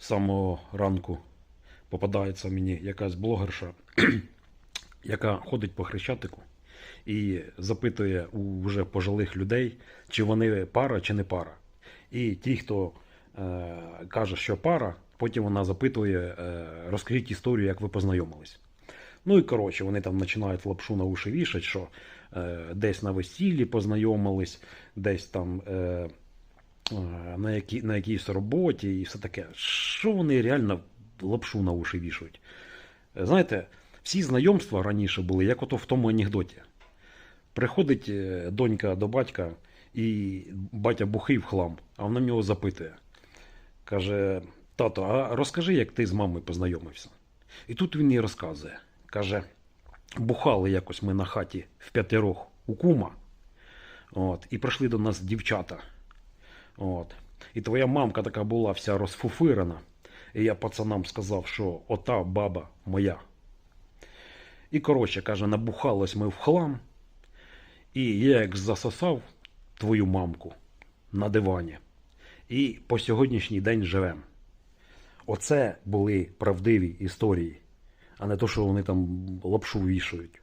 самого ранку попадається мені якась блогерша, яка ходить по хрещатику і запитує у вже пожилих людей, чи вони пара, чи не пара. І ті, хто е, каже, що пара, потім вона запитує, е, розкажіть історію, як ви познайомились. Ну і коротше, вони там починають лапшу на уші вішать, що е, десь на весіллі познайомились, десь там е, на, які, на якійсь роботі і все таке. Що вони реально лапшу на уші вішають? Е, Знаєте, всі знайомства раніше були, як ото в тому анекдоті. Приходить е, донька до батька, і батя бухий в хлам, а вона нього запитує. Каже: Тато, а розкажи, як ти з мамою познайомився. І тут він їй розказує. Каже, бухали якось ми на хаті в п'ятирох у кума. От, і прийшли до нас дівчата. От. І твоя мамка така була вся розфуфирена. І я пацанам сказав, що ота баба моя. І коротше, каже, набухались ми в хлам. І я як засосав твою мамку на дивані. І по сьогоднішній день живем. Оце були правдиві історії, а не то, що вони там лапшу вішають.